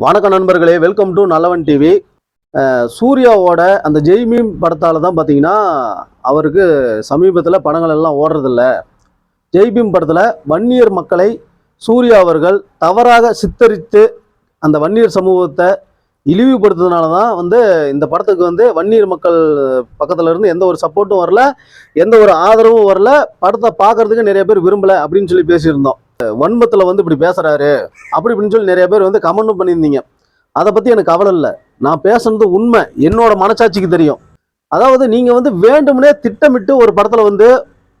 வணக்கம் நண்பர்களே welcome to நல்லவன் டிவி சூர்யாவோட அந்த ஜெய்மீம் படத்தால் தான் பார்த்தீங்கன்னா அவருக்கு சமீபத்தில் படங்கள் எல்லாம் ஓடுறதில்ல. ஜெய்பீம் படத்தில் வன்னியர் மக்களை சூர்யா அவர்கள் தவறாக சித்தரித்து அந்த வன்னியர் சமூகத்தை இழிவுபடுத்துறதுனால தான் வந்து இந்த படத்துக்கு வந்து வன்னியர் மக்கள் பக்கத்தில் இருந்து எந்த ஒரு சப்போர்ட்டும் வரல எந்த ஒரு ஆதரவும் வரல. படத்தை பார்க்குறதுக்கு நிறைய பேர் விரும்பலை அப்படின்னு சொல்லி பேசியிருந்தோம். வன்மத்தில் வந்து இப்படி பேசுறாரு. அப்படி இப்படின்னு சொல்லி நிறைய பேர் வந்து கமெண்ட்டும் பண்ணியிருந்தீங்க. அதை பற்றி எனக்கு கவலை இல்லை. நான் பேசுனது உண்மை. என்னோட மனசாட்சிக்கு தெரியும். அதாவது நீங்கள் வந்து வேண்டும்னே திட்டமிட்டு ஒரு படத்தில் வந்து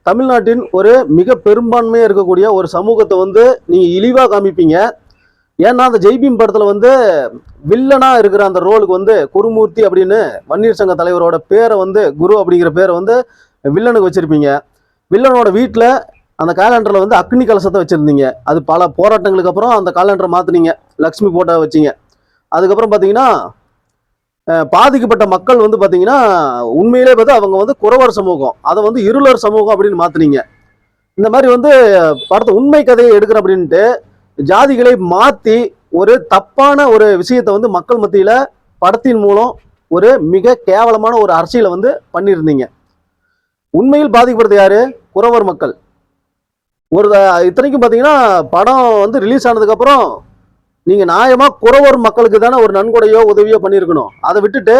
தமிழ்நாட்டின் ஒரு மிக பெரும்பான்மையாக இருக்கக்கூடிய ஒரு சமூகத்தை வந்து நீங்கள் இழிவாக காமிப்பீங்க. ஏன்னா அந்த ஜெய்பீம் படத்தில் வந்து வில்லனாக இருக்கிற அந்த ரோலுக்கு வந்து குருமூர்த்தி அப்படின்னு வன்னியர் சங்க தலைவரோட பேரை வந்து குரு அப்படிங்கிற பேரை வந்து வில்லனுக்கு வச்சுருப்பீங்க. வில்லனோட வீட்டில் அந்த காலண்டரில் வந்து அக்னி கலசத்தை வச்சுருந்தீங்க. அது பல போராட்டங்களுக்கு அப்புறம் அந்த காலண்டரை மாற்றினீங்க லக்ஷ்மி போட்டோ வச்சிங்க. அதுக்கப்புறம் பார்த்தீங்கன்னா பாதிக்கப்பட்ட மக்கள் வந்து பார்த்தீங்கன்னா உண்மையிலே பார்த்து அவங்க வந்து குறவர் சமூகம். அதை வந்து இருளர் சமூகம் அப்படின்னு மாற்றினீங்க இந்த மாதிரி வந்து படத்தை உண்மை கதையை எடுக்கிற அப்படின்ட்டு ஜாதிகளை மாற்றி ஒரு தப்பான ஒரு விஷயத்தை வந்து மக்கள் மத்தியில் படத்தின் மூலம் ஒரு மிக கேவலமான ஒரு அரசியலை வந்து பண்ணியிருந்தீங்க. உண்மையில் பாதிக்கப்படுறது யாரு? குறவர் மக்கள். ஒரு இத்தனைக்கும் பார்த்தீங்கன்னா படம் வந்து ரிலீஸ் ஆனதுக்கப்புறம் நீங்கள் நியாயமாக குறவர் மக்களுக்கு தானே ஒரு நன்கொடையோ உதவியோ பண்ணியிருக்கணும். அதை விட்டுட்டு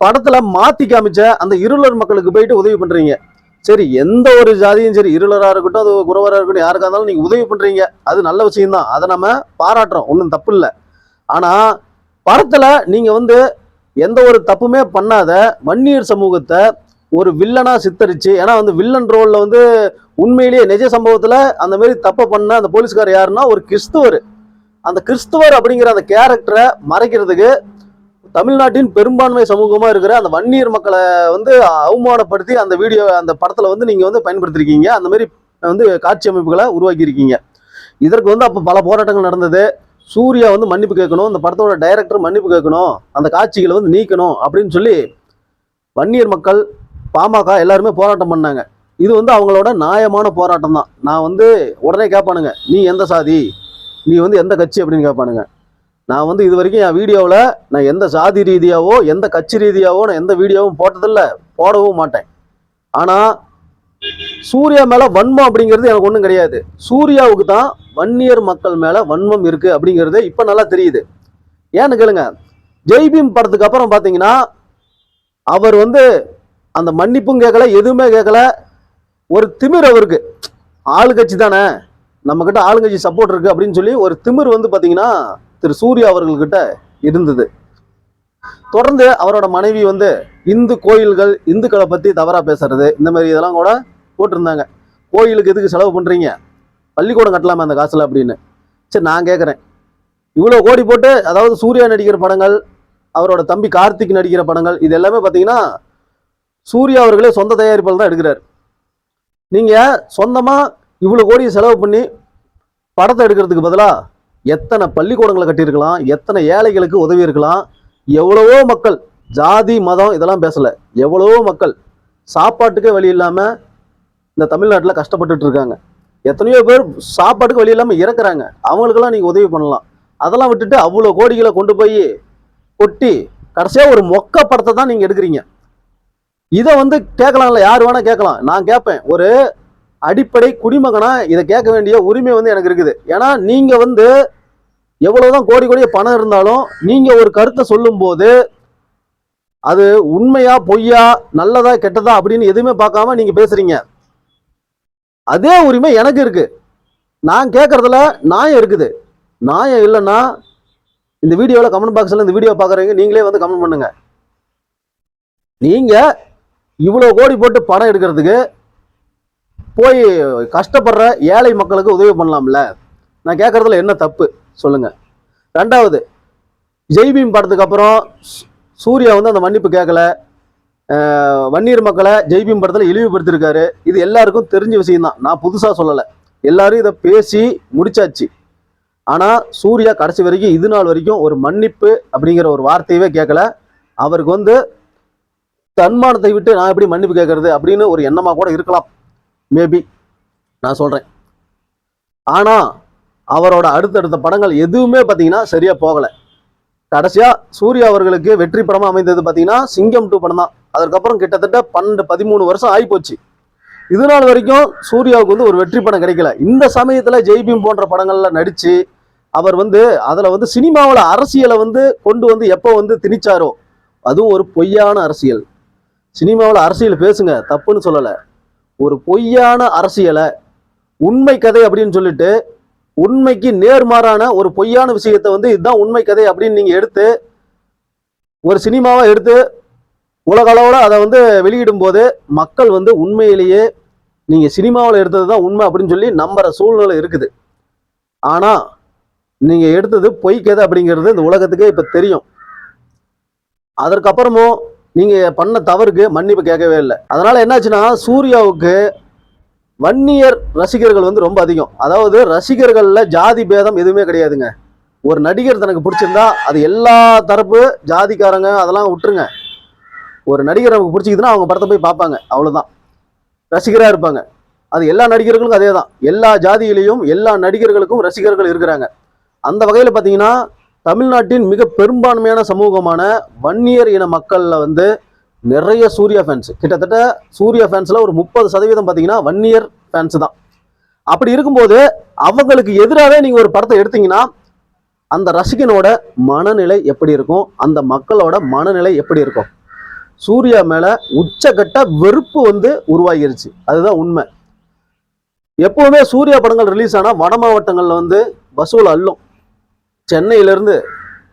படத்தில் மாற்றி காமிச்ச அந்த இருளர் மக்களுக்கு போயிட்டு உதவி பண்ணுறீங்க சரி எந்த ஒரு ஜாதியும் சரி இருளராக இருக்கட்டும் அது குறவராக இருக்கட்டும் யாருக்காக இருந்தாலும் நீங்கள் உதவி பண்ணுறீங்க அது நல்ல விஷயம்தான். அதை நம்ம பாராட்டுறோம். ஒன்றும் தப்பு இல்லை. ஆனால் படத்தில் நீங்கள் வந்து எந்த ஒரு தப்புமே பண்ணாத வன்னியர் சமூகத்தை ஒரு வில்லனாக சித்தரித்து ஏன்னா வந்து வில்லன் ரோலில் வந்து உண்மையிலேயே நிஜ சம்பவத்தில் அந்த மாதிரி தப்பை பண்ண அந்த போலீஸ்கார் யாருன்னா ஒரு கிறிஸ்துவர். அந்த கிறிஸ்துவர் அப்படிங்கிற அந்த கேரக்டரை மறைக்கிறதுக்கு தமிழ்நாட்டின் பெரும்பான்மை சமூகமாக இருக்கிற அந்த வன்னியர் மக்களை வந்து அவமானப்படுத்தி அந்த வீடியோ அந்த படத்தில் வந்து நீங்கள் வந்து பயன்படுத்திருக்கீங்க. அந்த மாதிரி வந்து காட்சி அமைப்புகளை உருவாக்கியிருக்கீங்க. இதற்கு வந்து அப்போ பல போராட்டங்கள் நடந்தது. சூர்யா வந்து மன்னிப்பு கேட்கணும் இந்த படத்தோட டைரக்டர் மன்னிப்பு கேட்கணும் அந்த காட்சிகளை வந்து நீக்கணும் அப்படின்னு சொல்லி வன்னியர் மக்கள் பாமக எல்லாருமே போராட்டம் பண்ணாங்க. இது வந்து அவங்களோட நியாயமான போராட்டம் தான் நான் வந்து உடனே கேட்பானுங்க நீ எந்த சாதி? நீ வந்து எந்த கட்சி? அப்படின்னு கேட்பானுங்க. நான் வந்து இது வரைக்கும் என் வீடியோவில் நான் எந்த சாதி ரீதியாவோ எந்த கட்சி ரீதியாவோ நான் எந்த வீடியோவும் போட்டதில்ல போடவும் மாட்டேன். ஆனால் சூர்யா மேலே வன்மம் அப்படிங்கிறது எனக்கு ஒன்றும் கிடையாது. சூர்யாவுக்கு தான் வன்னியர் மக்கள் மேலே வன்மம் இருக்குது அப்படிங்கிறது இப்போ நல்லா தெரியுது. ஏன்னு கேளுங்க ஜெய்பீம் படத்துக்கு அப்புறம் பார்த்தீங்கன்னா அவர் வந்து அந்த மன்னிப்பும் கேட்கல எதுவுமே கேட்கல ஒரு திமிர் அவருக்கு. ஆளுங்கட்சி தானே நம்மக்கிட்ட ஆளுங்கட்சி சப்போர்ட் இருக்கு அப்படின்னு சொல்லி ஒரு திமிர் வந்து பார்த்தீங்கன்னா திரு சூர்யா அவர்கள்கிட்ட இருந்தது. தொடர்ந்து அவரோட மனைவி வந்து இந்து கோயில்கள் இந்துக்களை பற்றி தவறாக பேசுறது இந்த மாதிரி இதெல்லாம் கூட போட்டிருந்தாங்க. கோயிலுக்கு எதுக்கு செலவு பண்ணுறீங்க பள்ளிக்கூடம் கட்டலாமா அந்த காசில் அப்படின்னு. சரி நான் கேட்குறேன் இவ்வளோ கோடி போட்டு அதாவது சூர்யா நடிக்கிற படங்கள் அவரோட தம்பி கார்த்திக் நடிக்கிற படங்கள் இது எல்லாமே பார்த்தீங்கன்னா சூர்யா அவர்களே சொந்த தயாரிப்பில் தான் எடுக்கிறார். நீங்கள் சொந்தமாக இவ்வளோ கோடியை செலவு பண்ணி படத்தை எடுக்கிறதுக்கு பதிலாக எத்தனை பள்ளிக்கூடங்களை கட்டியிருக்கலாம் எத்தனை ஏழைகளுக்கு உதவி இருக்கலாம் எவ்வளவோ மக்கள் ஜாதி மதம் இதெல்லாம் பேசலை எவ்வளவோ மக்கள் சாப்பாட்டுக்கே வழி இல்லாமல் இந்த தமிழ்நாட்டில் கஷ்டப்பட்டுட்டு இருக்காங்க. எத்தனையோ பேர் சாப்பாட்டுக்கு வழி இல்லாமல் இறக்குறாங்க. அவங்களுக்கெல்லாம் நீங்கள் உதவி பண்ணலாம். அதெல்லாம் விட்டுட்டு அவ்வளோ கோடிகளை கொண்டு போய் கொட்டி கடைசியாக ஒரு மொக்க படத்தை தான் நீங்கள் எடுக்கிறீங்க. இதை வந்து கேட்கலாம்ல யார் வேணால் கேட்கலாம். நான் கேட்பேன். ஒரு அடிப்படை குடிமகனா இதை கேட்க வேண்டிய உரிமை வந்து எனக்கு இருக்குது. ஏன்னா நீங்கள் வந்து எவ்வளவுதான் கோடி கோடிய பணம் இருந்தாலும் நீங்கள் ஒரு கருத்தை சொல்லும்போது அது உண்மையா பொய்யா நல்லதா கெட்டதா அப்படின்னு எதுவுமே பார்க்காம நீங்கள் பேசுறீங்க. அதே உரிமை எனக்கு இருக்கு. நான் கேட்கறதுல நியாயம் இருக்குது. நியாயம் இல்லைன்னா இந்த வீடியோவில் கமெண்ட் பாக்ஸில் இந்த வீடியோ பார்க்குறீங்க நீங்களே வந்து கமெண்ட் பண்ணுங்க. நீங்கள் இவ்வளோ கோடி போட்டு படம் எடுக்கிறதுக்கு போய் கஷ்டப்படுற ஏழை மக்களுக்கு உதவி பண்ணலாம்ல? நான் கேட்குறதுல என்ன தப்பு? சொல்லுங்கள் ரெண்டாவது ஜெய்பீம் படத்துக்கு அப்புறம் சூர்யா வந்து அந்த மன்னிப்பு கேட்கல வன்னியர் மக்களை ஜெய்பீம் படத்தில் இழிவுபடுத்திருக்காரு. இது எல்லாருக்கும் தெரிஞ்ச விஷயம்தான். நான் புதுசாக சொல்லலை. எல்லாரும் இதை பேசி முடிச்சாச்சு. ஆனால் சூர்யா கடைசி வரைக்கும் இது நாள் வரைக்கும் ஒரு மன்னிப்பு அப்படிங்கிற ஒரு வார்த்தையவே கேட்கல அவருக்கு வந்து தன்மானத்தை விட்டு நான் எப்படி மன்னிப்பு கேட்கறது அப்படின்னு ஒரு எண்ணமாக கூட இருக்கலாம். மேபி நான் சொல்கிறேன் ஆனால் அவரோட அடுத்தடுத்த படங்கள் எதுவுமே பார்த்தீங்கன்னா சரியாக போகலை. கடைசியாக சூர்யா அவர்களுக்கு வெற்றி படமாக அமைந்தது பார்த்தீங்கன்னா சிங்கம் டூ படம் தான். அதுக்கப்புறம் கிட்டத்தட்ட பன்னெண்டு பதிமூணு வருஷம் ஆகிப்போச்சு இது நாள் வரைக்கும் சூர்யாவுக்கு வந்து ஒரு வெற்றி படம் கிடைக்கல. இந்த சமயத்தில் ஜெய்பீம் போன்ற படங்களில் நடித்து அவர் வந்து அதில் வந்து சினிமாவில் அரசியலை வந்து கொண்டு வந்து எப்போ வந்து திணிச்சாரோ அதுவும் ஒரு பொய்யான அரசியல். சினிமாவில் அரசியல் பேசுங்க தப்புன்னு சொல்லலை. ஒரு பொய்யான அரசியலை உண்மை கதை அப்படின்னு சொல்லிட்டு உண்மைக்கு நேர்மாறான ஒரு பொய்யான விஷயத்தை வந்து இதுதான் உண்மை கதை அப்படின்னு நீங்கள் எடுத்து ஒரு சினிமாவை எடுத்து உலக அளவில் அதை வந்து வெளியிடும் போது மக்கள் வந்து உண்மையிலேயே நீங்கள் சினிமாவில் எடுத்தது தான் உண்மை அப்படின்னு சொல்லி நம்புற சூழ்நிலை இருக்குது. ஆனால் நீங்கள் எடுத்தது பொய் கதை அப்படிங்கிறது இந்த உலகத்துக்கே இப்போ தெரியும். அதற்கப்புறமும் நீங்கள் பண்ண தவறுக்கு மன்னிப்பு கேட்கவே இல்லை. அதனால் என்னாச்சுன்னா சூர்யாவுக்கு வன்னியர் ரசிகர்கள் வந்து ரொம்ப அதிகம். அதாவது ரசிகர்களில் ஜாதி பேதம் எதுவுமே கிடையாதுங்க. ஒரு நடிகர் தனக்கு பிடிச்சிருந்தா அது எல்லா தரப்பு ஜாதிக்காரங்க அதெல்லாம் விட்டுருங்க. ஒரு நடிகர் நமக்கு பிடிச்சிக்கிதுன்னா அவங்க படத்தை போய் பார்ப்பாங்க. அவ்வளோதான் ரசிகராக இருப்பாங்க. அது எல்லா நடிகர்களுக்கும் அதே தான் எல்லா ஜாதியிலையும் எல்லா நடிகர்களுக்கும் ரசிகர்கள் இருக்கிறாங்க. அந்த வகையில் பார்த்தீங்கன்னா தமிழ்நாட்டின் மிக பெரும்பான்மையான சமூகமான வன்னியர் இன மக்களில் வந்து நிறைய சூர்யா ஃபேன்ஸ் கிட்டத்தட்ட சூர்யா ஃபேன்ஸில் ஒரு முப்பது சதவீதம் பார்த்தீங்கன்னா வன்னியர் ஃபேன்ஸ் தான். அப்படி இருக்கும்போது அவங்களுக்கு எதிராகவே நீங்கள் ஒரு படத்தை எடுத்தீங்கன்னா அந்த ரசிகனோட மனநிலை எப்படி இருக்கும்? அந்த மக்களோட மனநிலை எப்படி இருக்கும்? சூர்யா மேலே உச்சக்கட்ட வெறுப்பு வந்து உருவாகிருச்சு. அதுதான் உண்மை. எப்போவுமே சூர்யா படங்கள் ரிலீஸ் ஆனால் வட மாவட்டங்களில் வந்து வசூல் அள்ளும். சென்னையிலேருந்து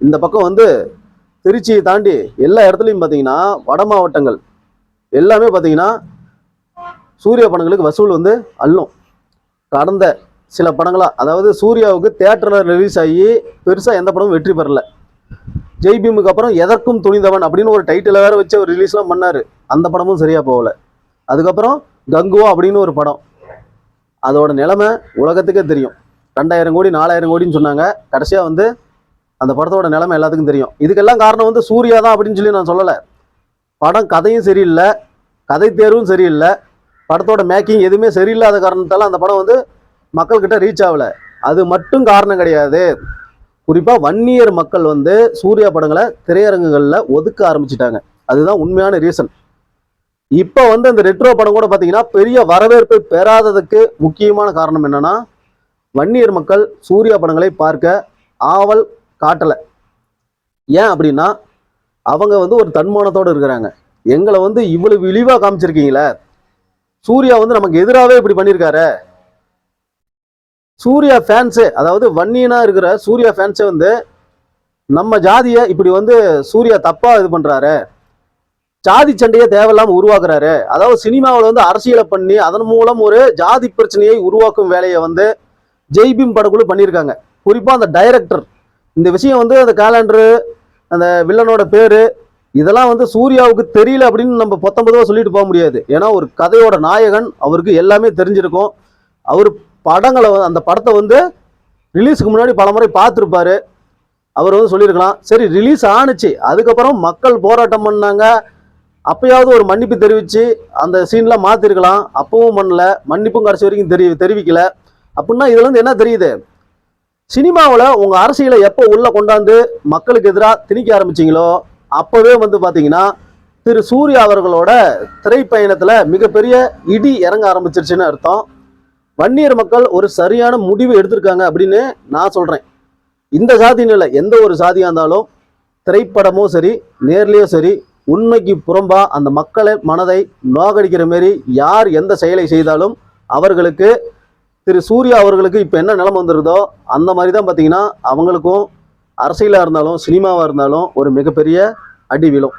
இந்த பக்கம் வந்து திருச்சியை தாண்டி எல்லா இடத்துலையும் பார்த்தீங்கன்னா வட மாவட்டங்கள் எல்லாமே பார்த்தீங்கன்னா சூர்யா படங்களுக்கு வசூல் வந்து அள்ளும். கடந்த சில படங்களாக அதாவது சூர்யாவுக்கு தேட்டரில் ரிலீஸ் ஆகி பெருசாக எந்த படமும் வெற்றி பெறல. ஜெய் பீமுக்கு அப்புறம் எதற்கும் துணிந்தவன் அப்படின்னு ஒரு டைட்டில் வேறு வச்சு அவர் ரிலீஸ்லாம் பண்ணார். அந்த படமும் சரியாக போகல. அதுக்கப்புறம் கங்குவா அப்படின்னு ஒரு படம். அதோட நிலைமை உலகத்துக்கே தெரியும். ரெண்டாயிரம் கோடி நாலாயிரம் கோடின்னு சொன்னாங்க. கடைசியாக வந்து அந்த படத்தோட நிலைமை எல்லாத்துக்கும் தெரியும். இதுக்கெல்லாம் காரணம் வந்து சூர்யா தான் அப்படின்னு சொல்லி நான் சொல்லலை. படம் கதையும் சரியில்லை கதை தேர்வும் சரியில்லை படத்தோட மேக்கிங் எதுவுமே சரியில்லாத காரணத்தால் அந்த படம் வந்து மக்கள்கிட்ட ரீச் ஆகல. அது மட்டும் காரணம் கிடையாது. குறிப்பாக வன்னியர் மக்கள் வந்து சூர்யா படங்களை திரையரங்குகளில் ஒதுக்க ஆரம்பிச்சிட்டாங்க. அதுதான் உண்மையான ரீசன். இப்போ வந்து அந்த ரெட்ரோ படம் கூட பார்த்தீங்கன்னா பெரிய வரவேற்பை பெறாததுக்கு முக்கியமான காரணம் என்னென்னா வன்னியர் மக்கள் சூர்யா படங்களை பார்க்க ஆவல் காட்டலை. ஏன் அப்படின்னா அவங்க வந்து ஒரு தன்மானத்தோடு இருக்கிறாங்க. எங்களை வந்து இவ்வளவு இழிவாக காமிச்சிருக்கீங்களே. சூர்யா வந்து நமக்கு எதிராகவே இப்படி பண்ணியிருக்காரு. சூர்யா ஃபேன்ஸு அதாவது வன்னியனாக இருக்கிற சூர்யா ஃபேன்ஸே வந்து நம்ம ஜாதியை இப்படி வந்து சூர்யா தப்பாக இது பண்ணுறாரு ஜாதி சண்டையை தேவையில்லாமல் உருவாக்குறாரு. அதாவது சினிமாவில் வந்து அரசியலை பண்ணி அதன் மூலம் ஒரு ஜாதி பிரச்சனையை உருவாக்கும் வேலையை வந்து ஜெய்பீம் படக்குழு பண்ணியிருக்காங்க. குறிப்பாக அந்த டைரக்டர் இந்த விஷயம் வந்து அந்த கேலண்டரு அந்த வில்லனோட பேர் இதெல்லாம் வந்து சூர்யாவுக்கு தெரியல அப்படின்னு நம்ம பத்தொன்பதுவா சொல்லிட்டு போக முடியாது. ஏன்னா ஒரு கதையோட நாயகன் அவருக்கு எல்லாமே தெரிஞ்சிருக்கும். அவர் படங்களை அந்த படத்தை வந்து ரிலீஸுக்கு முன்னாடி பல முறை பார்த்துருப்பாரு. அவர் வந்து சொல்லியிருக்கலாம். சரி ரிலீஸ் ஆணுச்சு. அதுக்கப்புறம் மக்கள் போராட்டம் பண்ணாங்க. அப்பயாவது ஒரு மன்னிப்பு தெரிவித்து அந்த சீன்லாம் மாற்றிருக்கலாம் அப்பவும் பண்ணல. மன்னிப்பும் கடைசி வரைக்கும் தெரி தெரிவிக்கலை. அப்படின்னா இதுல இருந்து என்ன தெரியுது? சினிமாவில் உங்கள் அரசியலை எப்போ உள்ளே கொண்டாந்து மக்களுக்கு எதிராக திணிக்க ஆரம்பிச்சிங்களோ அப்போவே வந்து பார்த்தீங்கன்னா திரு சூர்யா அவர்களோட திரைப்பயணத்தில் மிகப்பெரிய இடி இறங்க ஆரம்பிச்சிருச்சுன்னு அர்த்தம். வன்னியர் மக்கள் ஒரு சரியான முடிவு எடுத்திருக்காங்க அப்படின்னு நான் சொல்கிறேன் இந்த சாதின்னு இல்லை எந்த ஒரு சாதியாக இருந்தாலும் திரைப்படமோ சரி நேர்லேயோ சரி உண்மைக்கு புறம்பா அந்த மக்களை மனதை நோகடிக்கிற மாரி யார் எந்த செயலை செய்தாலும் அவர்களுக்கு திரு சூர்யா அவர்களுக்கு இப்போ என்ன நிலம் வந்துருதோ அந்த மாதிரி தான் பார்த்தீங்கன்னா அவங்களுக்கும் அரசியலாக இருந்தாலும் சினிமாவாக இருந்தாலும் ஒரு மிகப்பெரிய அடி விழும்.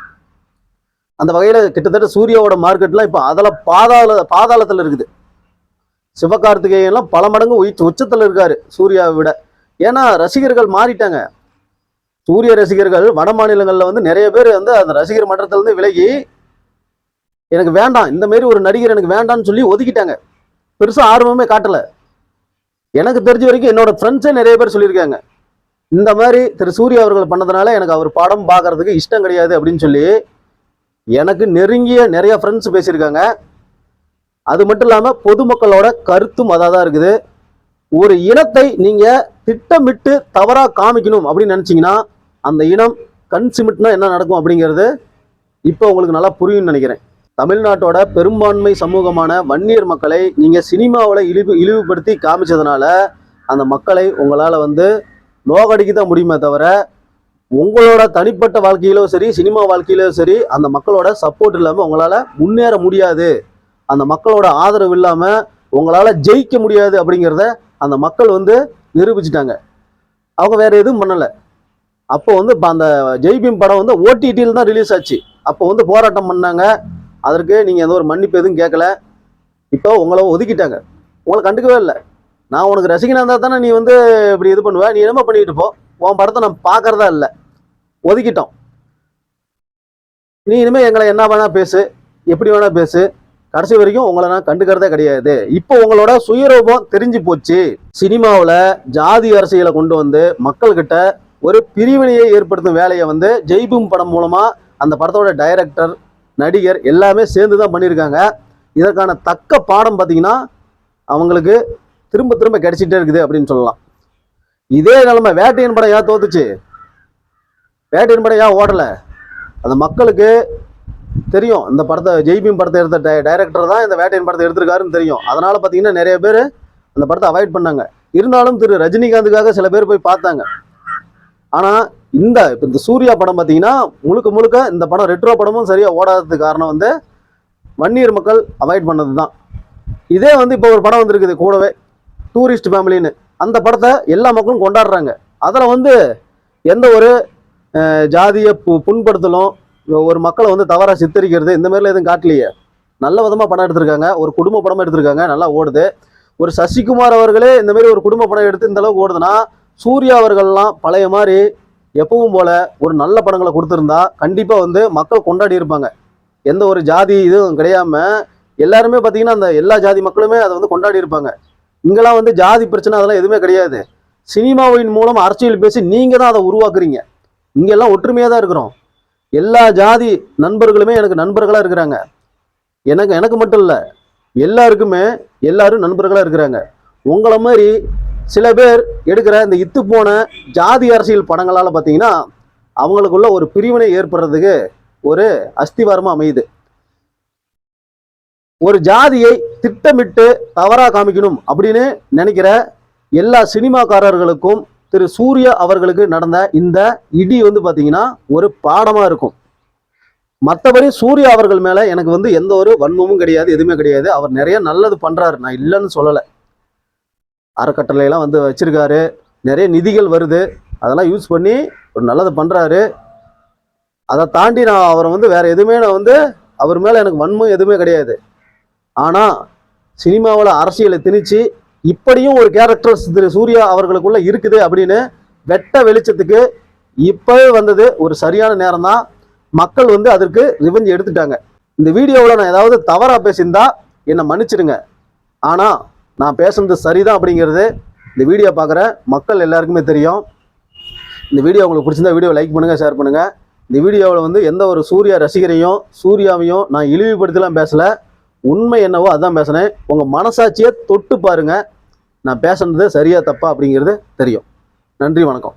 அந்த வகையில் கிட்டத்தட்ட சூர்யாவோட மார்க்கெட்லாம் இப்போ அதில் பாதாள பாதாளத்தில் இருக்குது. சிவகார்த்திகேயன்லாம் பல மடங்கு உயிர் உச்சத்தில் இருக்கார் சூர்யாவை விட. ஏன்னா ரசிகர்கள் மாறிட்டாங்க. சூரிய ரசிகர்கள் வட மாநிலங்களில் வந்து நிறைய பேர் வந்து அந்த ரசிகர் மன்றத்திலேருந்து விலகி எனக்கு வேண்டாம் இந்த மாரி ஒரு நடிகர் எனக்கு வேண்டாம்னு சொல்லி ஒதுக்கிட்டாங்க. பெருசாக ஆர்வமே காட்டலை. எனக்கு தெரிஞ்ச வரைக்கும் என்னோட ஃப்ரெண்ட்ஸே நிறைய பேர் சொல்லியிருக்காங்க. இந்த மாதிரி திரு சூர்யா அவர்கள் பண்ணதுனால எனக்கு அவர் படம் பார்க்கறதுக்கு இஷ்டம் கிடையாது அப்படின்னு சொல்லி எனக்கு நெருங்கிய நிறைய ஃப்ரெண்ட்ஸ் பேசியிருக்காங்க. அது மட்டும் இல்லாமல் பொதுமக்களோட கருத்தும் அதாக தான் இருக்குது. ஒரு இனத்தை நீங்கள் திட்டமிட்டு தவறாக காமிக்கணும் அப்படின்னு நினச்சிங்கன்னா அந்த இனம் கன்சிமிட்னா என்ன நடக்கும் அப்படிங்கிறது இப்போ உங்களுக்கு நல்லா புரியும்னு நினைக்கிறேன். தமிழ்நாட்டோட பெரும்பான்மை சமூகமான வன்னியர் மக்களை நீங்கள் சினிமாவில் இழிவு இழிவுபடுத்தி காமிச்சதுனால அந்த மக்களை உங்களால் வந்து நோகடிக்க தான் முடியுமே தவிர உங்களோட தனிப்பட்ட வாழ்க்கையிலோ சரி சினிமா வாழ்க்கையிலோ சரி அந்த மக்களோட சப்போர்ட் இல்லாமல் உங்களால் முன்னேற முடியாது. அந்த மக்களோட ஆதரவு இல்லாமல் உங்களால் ஜெயிக்க முடியாது அப்படிங்கிறத அந்த மக்கள் வந்து நிரூபிச்சிட்டாங்க. அவங்க வேற எதுவும் பண்ணலை. அப்போ வந்து இப்போ அந்த ஜெய்பீம் படம் வந்து ஓடிடியில் தான் ரிலீஸ் ஆச்சு. அப்போ வந்து போராட்டம் பண்ணாங்க. அதற்கு நீங்கள் எந்த ஒரு மன்னிப்பு எதுவும் கேட்கல. இப்போ உங்களை ஒதுக்கிட்டாங்க. உங்களை கண்டுக்கவே இல்லை. நான் உனக்கு ரசிகனாக இருந்தால் தானே நீ வந்து இப்படி இது பண்ணுவ. நீ என்னமோ பண்ணிக்கிட்டு போ. உன் படத்தை நான் பார்க்கறதா இல்லை. ஒதுக்கிட்டோம். நீ இனிமேல் எங்களை என்ன வேணால் பேசு. எப்படி வேணால் பேசு. கடைசி வரைக்கும் உங்களை நான் கண்டுக்கிறதே கிடையாது. இப்போ உங்களோட சுயரூபம் தெரிஞ்சு போச்சு. சினிமாவில் ஜாதி அரசியலை கொண்டு வந்து மக்கள்கிட்ட ஒரு பிரிவினையை ஏற்படுத்தும் வேலையை வந்து ஜெய்பூம் படம் மூலமாக அந்த படத்தோட டைரக்டர் நடிகர் எல்லாமே சேர்ந்து தான் பண்ணியிருக்காங்க. இதற்கான தக்க பாடம் பார்த்தீங்கன்னா அவங்களுக்கு திரும்ப திரும்ப கிடைச்சிட்டே இருக்குது அப்படின்னு சொல்லலாம். இதே நிலைமை வேட்டையின் படம் ஏன் தோத்துச்சு? வேட்டையின் படம் ஏன் ஓடலை? அந்த மக்களுக்கு தெரியும். இந்த படத்தை ஜெய்பீம் படத்தை எடுத்த டைரக்டர் தான் இந்த வேட்டையின் படத்தை எடுத்திருக்காருன்னு தெரியும். அதனால் பார்த்தீங்கன்னா நிறைய பேர் அந்த படத்தை அவாய்ட் பண்ணாங்க. இருந்தாலும் திரு ரஜினிகாந்துக்காக சில பேர் போய் பார்த்தாங்க. ஆனால் இந்த இப்போ இந்த சூர்யா படம் பார்த்தீங்கன்னா முழுக்க முழுக்க இந்த படம் ரெட்ரோ படமும் சரியாக ஓடாததுக்கு காரணம் வந்து வன்னியர் மக்கள் அவாய்ட் பண்ணது தான் இதே வந்து இப்போ ஒரு படம் வந்திருக்குது கூடவே டூரிஸ்ட் ஃபேமிலின்னு அந்த படத்தை எல்லா மக்களும் கொண்டாடுறாங்க. அதில் வந்து எந்த ஒரு ஜாதிய பு புண்படுத்தலும் ஒரு மக்களை வந்து தவறாக சித்தரிக்கிறது இந்த மாதிரிலாம் எதுவும் காட்டலையே. நல்ல விதமாக படம் எடுத்திருக்காங்க. ஒரு குடும்ப படமாக எடுத்திருக்காங்க நல்லா ஓடுது. ஒரு சசிகுமார் அவர்களே இந்த மாதிரி ஒரு குடும்ப படம் எடுத்து இந்த அளவுக்கு ஓடுதுன்னா சூர்யா அவர்கள்லாம் பழைய மாதிரி எப்பவும் போல ஒரு நல்ல படங்களை கொடுத்துருந்தா கண்டிப்பாக வந்து மக்கள் கொண்டாடி இருப்பாங்க. எந்த ஒரு ஜாதி இதுவும் கிடையாம எல்லாருமே பார்த்தீங்கன்னா அந்த எல்லா ஜாதி மக்களுமே அதை வந்து கொண்டாடி இருப்பாங்க. இங்கெல்லாம் வந்து ஜாதி பிரச்சனை அதெல்லாம் எதுவுமே கிடையாது. சினிமாவின் மூலம் அரசியல் பேசி நீங்கள் தான் அதை உருவாக்குறீங்க. இங்கெல்லாம் ஒற்றுமையாக தான் இருக்கிறோம். எல்லா ஜாதி நண்பர்களுமே எனக்கு நண்பர்களாக இருக்கிறாங்க. எனக்கு எனக்கு மட்டும் இல்லை எல்லாருக்குமே எல்லாரும் நண்பர்களாக இருக்கிறாங்க. உங்களை மாதிரி சில பேர் எடுக்கிற இந்த இத்து போன ஜாதி அரசியல் படங்களால் பார்த்தீங்கன்னா அவங்களுக்குள்ள ஒரு பிரிவினை ஏற்படுறதுக்கு ஒரு அஸ்திவாரமாக அமையுது. ஒரு ஜாதியை திட்டமிட்டு தவறாக காமிக்கணும் அப்படின்னு நினைக்கிற எல்லா சினிமாக்காரர்களுக்கும் திரு சூர்யா அவர்களுக்கு நடந்த இந்த இடி வந்து பார்த்தீங்கன்னா ஒரு பாடமாக இருக்கும். மற்றபடி சூர்யா அவர்கள் மேலே எனக்கு வந்து எந்த ஒரு வன்மமும் கிடையாது எதுவுமே கிடையாது. அவர் நிறைய நல்லது பண்ணுறாரு நான் இல்லைன்னு சொல்லலை. அறக்கட்டளையெல்லாம் வந்து வச்சுருக்காரு. நிறைய நிதிகள் வருது. அதெல்லாம் யூஸ் பண்ணி ஒரு நல்லது பண்ணுறாரு அதை தாண்டி நான் அவரை வந்து வேறு எதுவுமே நான் வந்து அவர் மேலே எனக்கு வன்மம் எதுவுமே கிடையாது. ஆனால் சினிமாவில் அரசியலை திணிச்சு இப்படியும் ஒரு கேரக்டர்ஸ் திரு சூர்யா அவர்களுக்குள்ளே இருக்குது அப்படின்னு வெட்ட வெளிச்சத்துக்கு இப்போவே வந்தது ஒரு சரியான நேரம் தான் மக்கள் வந்து அதற்கு ரிவெஞ்ச் எடுத்துட்டாங்க. இந்த வீடியோவில் நான் ஏதாவது தவறாக பேசியிருந்தா என்னை மன்னிச்சிடுங்க. ஆனால் நான் பேசுனது சரிதான் அப்படிங்கிறது இந்த வீடியோ பார்க்குற மக்கள் எல்லாருக்குமே தெரியும். இந்த வீடியோ உங்களுக்கு பிடிச்சிருந்தா வீடியோ லைக் பண்ணுங்கள் ஷேர் பண்ணுங்கள் இந்த வீடியோவில் வந்து எந்த ஒரு சூர்யா ரசிகரையும் சூர்யாவையும் நான் இழிவுபடுத்திலாம் பேசலை. உண்மை என்னவோ அதான் பேசினேன். உங்கள் மனசாட்சியை தொட்டு பாருங்கள் நான் பேசுனது சரியா தப்பா அப்படிங்கிறது தெரியும். நன்றி வணக்கம்.